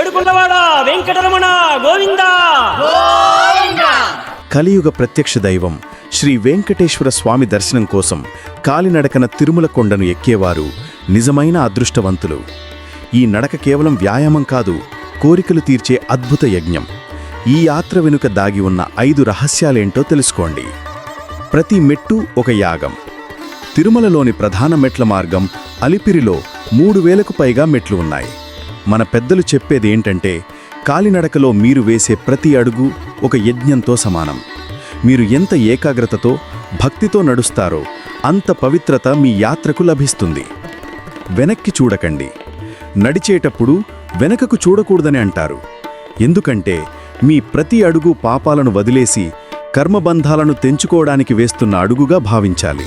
ఎడుకున్నవాడ వెంకటరమణ గోవిందా. కలియుగ ప్రత్యక్ష దైవం శ్రీ వెంకటేశ్వర స్వామి దర్శనం కోసం కాలినడకన తిరుమల కొండను ఎక్కేవారు నిజమైన అదృష్టవంతులు. ఈ నడక కేవలం వ్యాయామం కాదు కోరికలు తీర్చే అద్భుత యజ్ఞం. ఈ యాత్ర వెనుక దాగి ఉన్న ఐదు రహస్యాలేంటో తెలుసుకోండి. ప్రతి మెట్టు ఒక యాగం. తిరుమలలోని ప్రధాన మెట్ల మార్గం అలిపిరిలో మూడు వేలకు పైగా మెట్లు ఉన్నాయి. మన పెద్దలు చెప్పేది ఏంటంటే కాలినడకలో మీరు వేసే ప్రతి అడుగు ఒక యజ్ఞంతో సమానం. మీరు ఎంత ఏకాగ్రతతో భక్తితో నడుస్తారో అంత పవిత్రత మీ యాత్రకు లభిస్తుంది. వెనక్కి చూడకండి. నడిచేటప్పుడు వెనకకు చూడకూడదని అంటారు. ఎందుకంటే మీ ప్రతి అడుగు పాపాలను వదిలేసి కర్మబంధాలను తెంచుకోవడానికి వేస్తున్న అడుగుగా భావించాలి.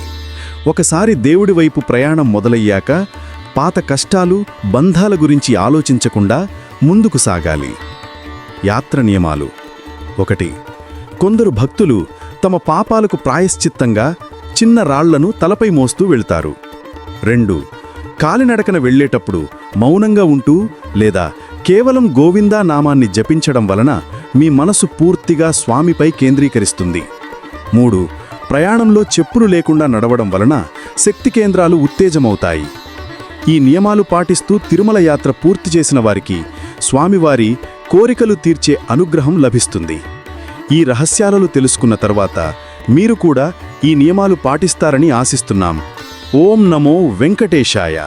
ఒకసారి దేవుడి వైపు ప్రయాణం మొదలయ్యాక పాత కష్టాలు బంధాల గురించి ఆలోచించకుండా ముందుకు సాగాలి. యాత్ర నియమాలు. ఒకటి కొందరు భక్తులు తమ పాపాలకు ప్రాయశ్చిత్తంగా చిన్న రాళ్ళను తలపై మోస్తూ వెళ్తారు. రెండు కాలినడకన వెళ్ళేటప్పుడు మౌనంగా ఉంటూ లేదా కేవలం గోవిందా నామాన్ని జపించడం వలన మీ మనసు పూర్తిగా స్వామిపై కేంద్రీకరిస్తుంది. మూడు ప్రయాణంలో చెప్పులు లేకుండా నడవడం వలన శక్తి కేంద్రాలు ఉత్తేజమవుతాయి. ఈ నియమాలు పాటిస్తూ తిరుమల యాత్ర పూర్తి చేసిన వారికి స్వామివారి కోరికలు తీర్చే అనుగ్రహం లభిస్తుంది. ఈ రహస్యాలను తెలుసుకున్న తర్వాత మీరు కూడా ఈ నియమాలు పాటిస్తారని ఆశిస్తున్నాం. ఓం నమో వెంకటేశాయ.